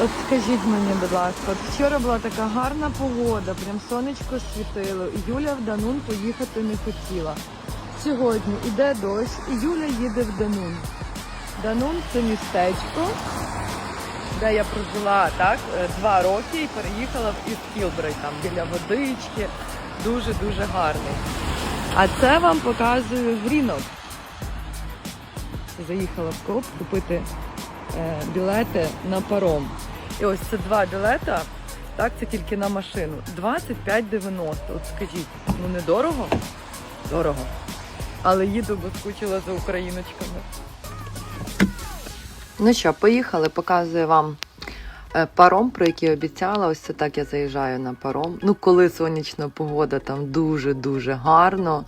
От скажіть мені, будь ласка, от вчора була така гарна погода, прям сонечко світило, і Юля в Данун поїхати не хотіла. Сьогодні іде дощ, і Юля їде в Данун. Данун це містечко, де я прожила так е, два роки і переїхала в Іст Кілбрей, там біля водички. Дуже-дуже гарний. А це вам показую ринок. Заїхала в Коп купити білети на паром. І ось це два білета. Так, це тільки на машину. 25,90. От скажіть, ну не дорого? Дорого. Але їду, бо скучила за україночками. Ну що, поїхали, показую вам е, паром, про який обіцяла. Ось це так я заїжджаю на паром. Ну, коли сонячна погода, там дуже-дуже гарно.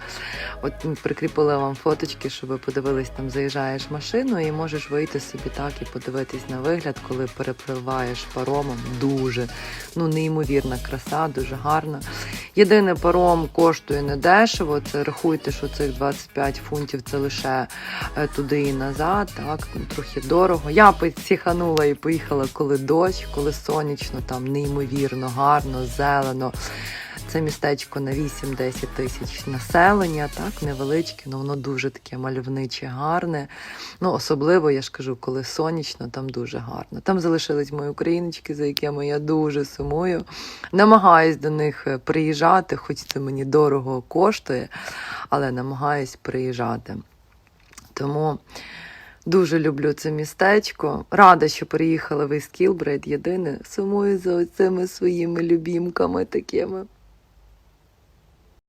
От прикріпила вам фоточки, щоб ви подивились, там заїжджаєш машину і можеш вийти собі так і подивитись на вигляд, коли перепливаєш паромом. Дуже ну неймовірна краса, дуже гарно. Єдине паром коштує недешево. Це рахуйте, що цих 25 фунтів це лише е, туди і назад. Так трохи дорого. Я підсіханула і поїхала, коли дощ, коли сонячно, там неймовірно, гарно, зелено. Це містечко на 8-10 тисяч населення, так, невеличке, але воно дуже таке мальовниче, гарне. Ну, особливо, я ж кажу, коли сонячно, там дуже гарно. Там залишились мої україночки, за якими я дуже сумую. Намагаюсь до них е, приїжджати, хоч це мені дорого коштує, але намагаюсь приїжджати. Тому дуже люблю це містечко. Рада, що приїхала в Іскілбрейд. Єдине, сумую за цими своїми любімками такими.